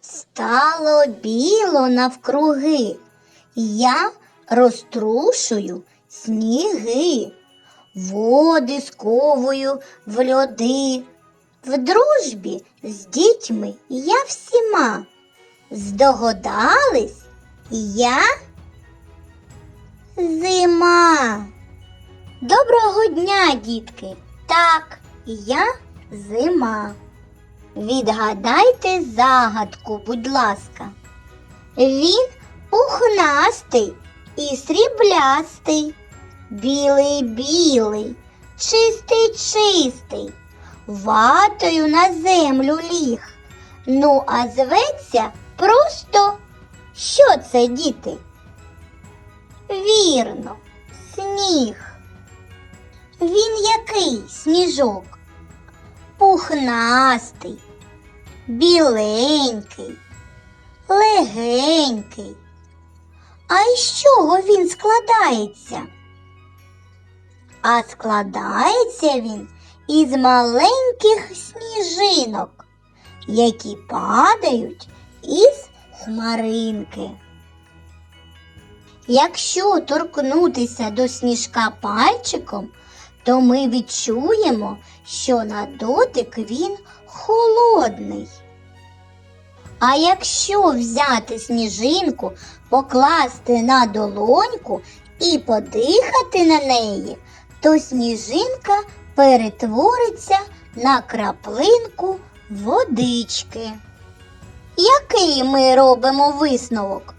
Стало біло навкруги, я розтрушую сніги, води сковую в льоди. В дружбі з дітьми я всіма. Здогадались, я зима. Доброго дня, дітки! Так, я зима. Відгадайте загадку, будь ласка. Він пухнастий і сріблястий, білий білий, чистий чистий, ватою на землю ліг. Ну, а зветься просто. Що це, діти? Вірно, сніг. Він який сніжок? Пухнастий, біленький, легенький. А із чого він складається? А складається він із маленьких сніжинок, які падають із хмаринки. Якщо торкнутися до сніжка пальчиком, то ми відчуємо, що на дотик він холодний. А якщо взяти сніжинку, покласти на долоньку і подихати на неї, то сніжинка перетвориться на краплинку водички. Який ми робимо висновок?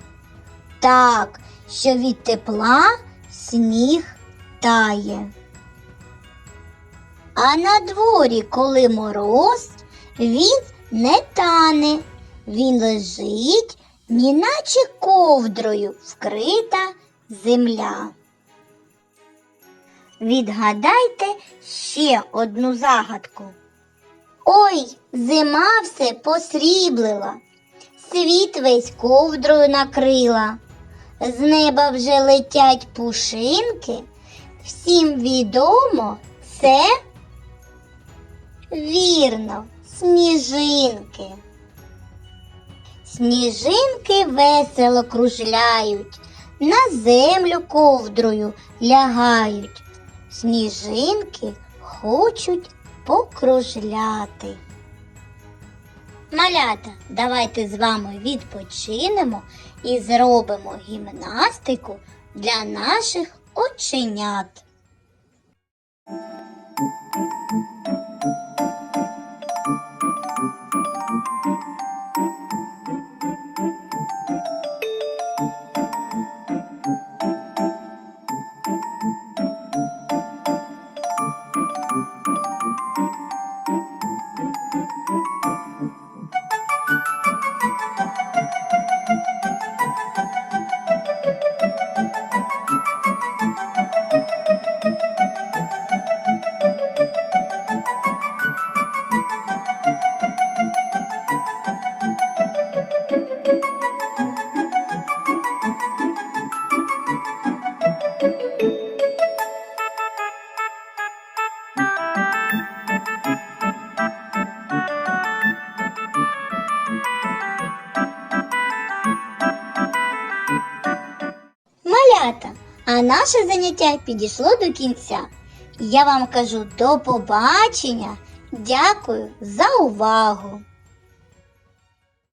Так, що від тепла сніг тає. А на дворі, коли мороз, він не тане, він лежить, неначе ковдрою вкрита земля. Відгадайте ще одну загадку. Ой, зима все посріблила, світ весь ковдрою накрила. З неба вже летять пушинки. Всім відомо це вірно, сніжинки. Сніжинки весело кружляють, на землю ковдрою лягають. Сніжинки хочуть покружляти. Малята, давайте з вами відпочинемо і зробимо гімнастику для наших оченят. Малята, а наше заняття підійшло до кінця. Я вам кажу до побачення. Дякую за увагу!